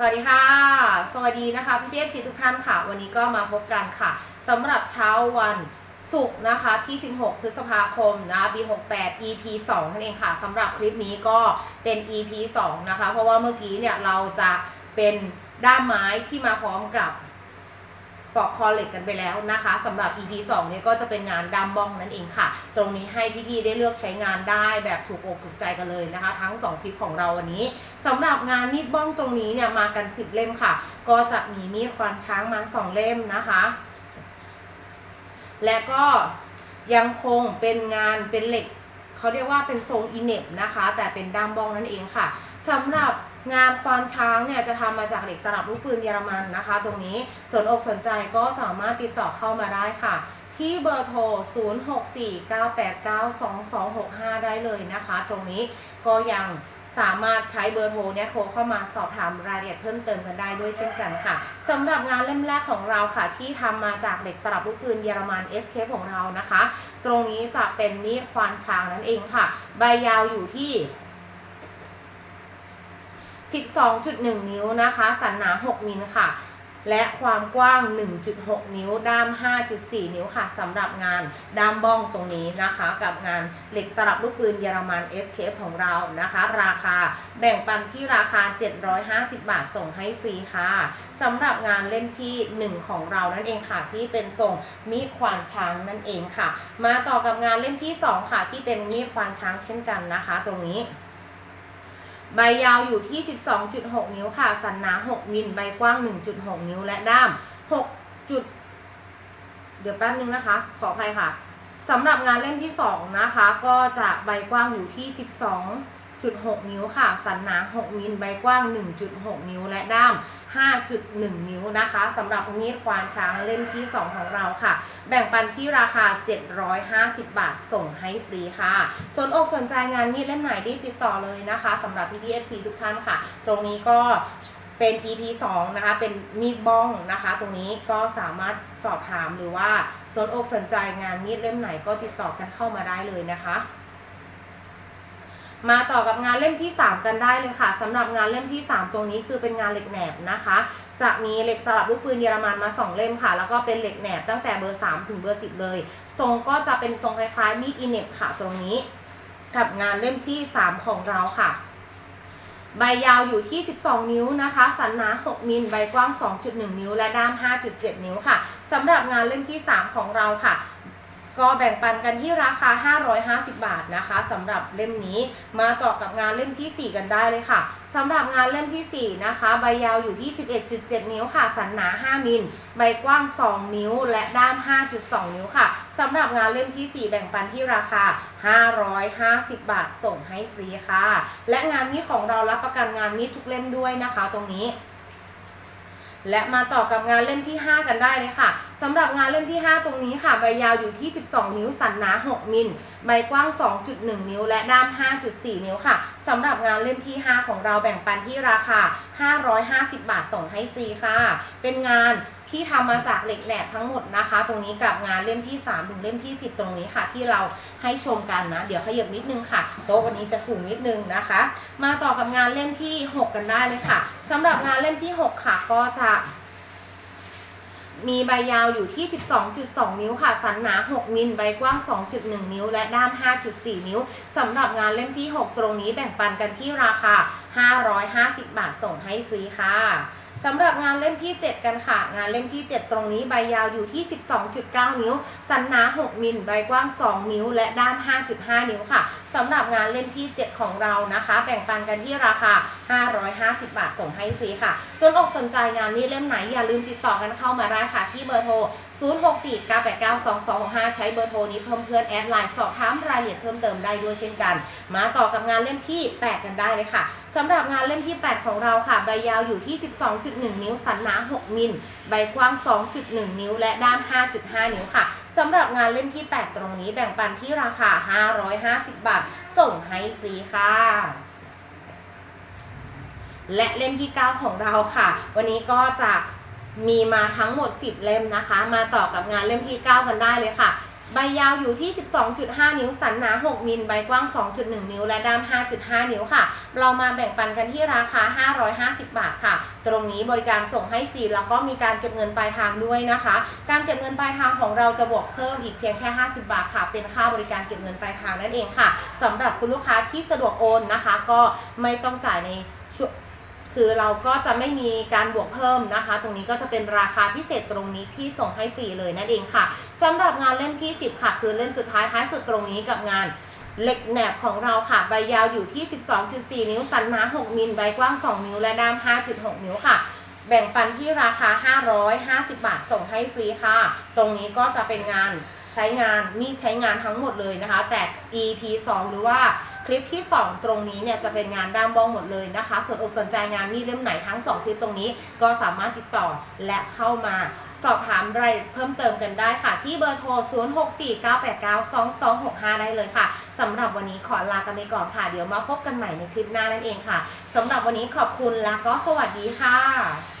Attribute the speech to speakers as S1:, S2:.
S1: สวัสดีค่ะ สวัสดีนะคะพี่เพียทุกท่านค่ะ วันนี้ก็มาพบกันค่ะสำหรับเช้าวันศุกร์นะคะที่ 16 พฤษภาคมนะวี68 EP 2นั่นเองค่ะสำหรับคลิปนี้ก็เป็น EP 2 นะคะ เพราะว่าเมื่อกี้เนี่ยเราจะเป็นด้ามไม้ที่มาพร้อมกับ ปอกคอเหล็กกันไปแล้วนะคะสำหรับ EP 2เนี่ยก็จะเป็นงานด้มบ้องนั่นเองค่ะ ตรงนี้ให้พี่ๆได้เลือกใช้งานได้แบบถูกอกถูกใจกันเลยนะคะ ทั้ง 2 คลิปของเราวันนี้สำหรับงานมีดบ้องตรงนี้เนี่ยมากัน 10 เล่มค่ะ ก็จะมีมีดควานช้างมา 2 เล่มนะคะ และก็ยังคงเป็นงานเป็นเหล็กเขาเรียกว่าเป็นทรงอิเน็บนะคะ แต่เป็นด้ามบ้องนั่นเองค่ะสำหรับ งานควานช้างเนี่ยจะทำมาจากเหล็กตลับลูกปืนเยอรมันนะคะ ตรงนี้สนอกสนใจก็สามารถติดต่อเข้ามาได้ค่ะ ที่เบอร์โทร 0649892265 ได้เลยนะคะ ตรงนี้ก็ยังสามารถใช้เบอร์โทรเนี่ยโทรเข้ามาสอบถามรายละเอียดเพิ่มเติมกันได้ด้วยเช่นกันค่ะสำหรับงานเล่มแรกของเราค่ะ ที่ทำมาจากเหล็กตลับลูกปืนเยอรมัน SK ของเรานะคะ ตรงนี้จะเป็นมีดควานช้างนั่นเองค่ะ ใบยาวอยู่ที่ 12.1 นิ้วนะคะ สันหนา 6 มิลค่ะ และความกว้าง 1.6 นิ้ว ด้าม 5.4 นิ้วค่ะสำหรับงานด้ามบ้องตรงนี้นะคะ กับงานเหล็กตลับลูกปืนเยอรมัน SK ของเรานะคะ ราคาแบ่งปันที่ราคา 750 บาทส่งให้ฟรีค่ะสำหรับงานเล่มที่ 1 ของเรานั่นเองค่ะ ที่เป็นทรงมีดควานช้างนั่นเองค่ะ มาต่อกับงานเล่มที่ 2 ค่ะ ที่เป็นมีดควานช้างเช่นกันนะคะ ตรงนี้ ใบยาวอยู่ที่ 12.6 นิ้วค่ะ สันหนา 6 มิล ใบกว้าง 1.6 นิ้ว และด้าม 6 จุด เดี๋ยวแป๊บนึงนะคะ ขออภัยค่ะ สำหรับงานเล่มที่ 2 นะคะ ก็จะใบกว้างอยู่ที่ 12 1.6 นิ้วค่ะ สันหนา 6 มิล ใบกว้าง 1.6 นิ้ว และด้าม 5.1 นิ้วนะคะ สำหรับมีดควานช้างเล่มที่ 2 ของเราค่ะ แบ่งปันที่ราคา 750 บาท ส่งให้ฟรีค่ะ สนอกสนใจงานมีดเล่มไหนรีบติดต่อเลยนะคะสำหรับพี่พีเอฟซีทุกท่านค่ะ ตรงนี้ก็เป็น EP 2 นะคะ เป็นมีดบ้องนะคะ ตรงนี้ก็สามารถสอบถามหรือว่าสนอกสนใจงานมีดเล่มไหนก็ติดต่อกันเข้ามาได้เลยนะคะ มาต่อกับงานเล่มที่ 3 กันได้เลยค่ะสำหรับงานเล่มที่ 3 ตรงนี้คือเป็นงานเหล็กแหนบนะคะ จะมีเหล็กตลับลูกปืนเยอรมันมา 2 เล่มค่ะ แล้วก็เป็นเหล็กแหนบตั้งแต่เบอร์ 3 ถึงเบอร์ 10 เลยทรงก็จะเป็นทรงคล้ายๆมีดอินเน็บค่ะตรงนี้ กับงานเล่มที่ 3 ของเราค่ะใบยาวอยู่ที่ 12 นิ้วนะคะ สันหนา 6 มิล ใบกว้าง 2.1 นิ้ว และด้าม 5.7 นิ้วค่ะ สำหรับงานเล่มที่ 3 ของเราค่ะ ก็แบ่งปันกันที่ราคา 550 บาทนะคะสำหรับเล่มนี้มาต่อกับงานเล่มที่ 4 กันได้เลยค่ะสำหรับงานเล่มที่ 4 นะคะ ใบยาวอยู่ที่ 11.7 นิ้วค่ะ สันหนา 5 มิล ใบกว้าง 2 นิ้ว และด้าม 5.2 นิ้วค่ะสำหรับงานเล่มที่ 4 แบ่งปันที่ราคา 550 บาทส่งให้ฟรีค่ะ และงานนี้ของเรารับประกันงานมีทุกเล่มด้วยนะคะ ตรงนี้ และมาต่อกับงานเล่มที่ 5 กันได้เลยค่ะสำหรับงานเล่มที่ 5 ตรงนี้ค่ะ ใบยาวอยู่ที่ 12 นิ้วสันหนา 6 มิล ใบกว้าง 2.1 นิ้ว และด้าม 5.4 นิ้วค่ะสำหรับงานเล่มที่ 5 ของเราแบ่งปันที่ราคา 550 บาทส่งให้ฟรีค่ะ เป็นงาน ที่ทำมาจากเหล็กแหนบทั้งหมดนะคะ ตรงนี้กับงานเล่มที่ 3 ถึงเล่มที่ 10 ตรงนี้ค่ะ ที่เราให้ชมกันนะ เดี๋ยวขยับนิดนึงค่ะ โต๊ะวันนี้จะสูงนิดนึงนะคะ มาต่อกับงานเล่มที่ 6 กันได้เลยค่ะสำหรับงานเล่มที่ 6 ค่ะ ก็จะมีใบยาวอยู่ที่ 12.2 นิ้วค่ะ สันหนา 6 มิล ใบกว้าง 2.1 นิ้ว และด้าม 5.4 นิ้ว สำหรับงานเล่มที่ 6 ตรงนี้แบ่งปันกันที่ราคา 550 บาทส่งให้ฟรีค่ะ สำหรับงานเล่มที่ 7 กันค่ะ งานเล่มที่ 7 ตรงนี้ใบยาวอยู่ที่ 12.9 นิ้ว สันหนา 6 มิลใบกว้าง 2 นิ้ว และด้าม5.5 นิ้วค่ะสำหรับงานเล่มที่ 7 ของเรานะคะ แบ่งปันกันที่ราคา 550 บาทส่งให้ฟรีค่ะส่วนอกสนใจงานนี้เล่มไหนอย่าลืมติดต่อกันเข้ามาได้ค่ะที่เบอร์โทร 0649892265 ใช้เบอร์โทรนี้เพิ่มเพื่อนแอดไลน์สอบถามรายละเอียดเพิ่มเติมได้ด้วยเช่นกัน มาต่อกับงานเล่มที่ 8 กันได้เลยค่ะสำหรับงานเล่มที่ 8 ของเราค่ะ ใบยาวอยู่ที่ 12.1 นิ้ว สันหนา 6 มิล ใบกว้าง 2.1 นิ้ว และด้าน 5.5 นิ้วค่ะสำหรับงานเล่มที่ 8 ตรงนี้แบ่งปันที่ราคา 550 บาท ส่งให้ฟรีค่ะและเล่มที่ 9 ของเราค่ะ วันนี้ก็จะ มีมาทั้งหมด 10 เล่มนะคะ มาต่อกับงานเล่มที่ 9 กันได้เลยค่ะ ใบยาวอยู่ที่ 12.5 นิ้ว สันหนา 6 มิล ใบกว้าง 2.1 นิ้ว และด้าม 5.5 นิ้วค่ะ เรามาแบ่งปันกันที่ราคา 550 บาทค่ะ ตรงนี้บริการส่งให้ฟรี แล้วก็มีการเก็บเงินปลายทางด้วยนะคะ การเก็บเงินปลายทางของเราจะบวกเพิ่มอีกเพียงแค่ 50 บาทค่ะ เป็นค่าบริการเก็บเงินปลายทางนั่นเองค่ะสำหรับคุณลูกค้าที่สะดวกโอนนะคะ ก็ไม่ต้องจ่ายใน คือเราก็จะไม่มีการบวกเพิ่มนะคะ ตรงนี้ก็จะเป็นราคาพิเศษตรงนี้ที่ส่งให้ฟรีเลยนั่นเองค่ะสำหรับงานเล่มที่ 10 ค่ะ คือเล่มสุดท้ายท้ายสุดตรงนี้กับงานเหล็กแหนบของเราค่ะ ใบยาวอยู่ที่ 12.4 นิ้ว สันหนา6มิล ใบกว้าง 2 นิ้ว และด้าม 5.6 นิ้วค่ะ แบ่งปันที่ราคา 550 บาท ส่งให้ฟรีค่ะ ตรงนี้ก็จะเป็นงานใช้งาน มีใช้งานทั้งหมดเลยนะคะ แต่ EP 2 หรือว่า คลิปที่ 2 ตรงนี้เนี่ยจะเป็นงานด้ามบ้องหมดเลยนะคะ ส่วนอกสนใจงานมีดเล่มไหนทั้ง 2 คลิปตรงนี้ก็สามารถติดต่อและเข้ามาสอบถามรายเอียดเพิ่มเติมกันได้ค่ะ ที่เบอร์โทร 0649892265 ได้เลยค่ะสำหรับวันนี้ขอลากันไปก่อนค่ะ เดี๋ยวมาพบกันใหม่ในคลิปหน้านั่นเองค่ะสำหรับวันนี้ขอบคุณและก็สวัสดีค่ะ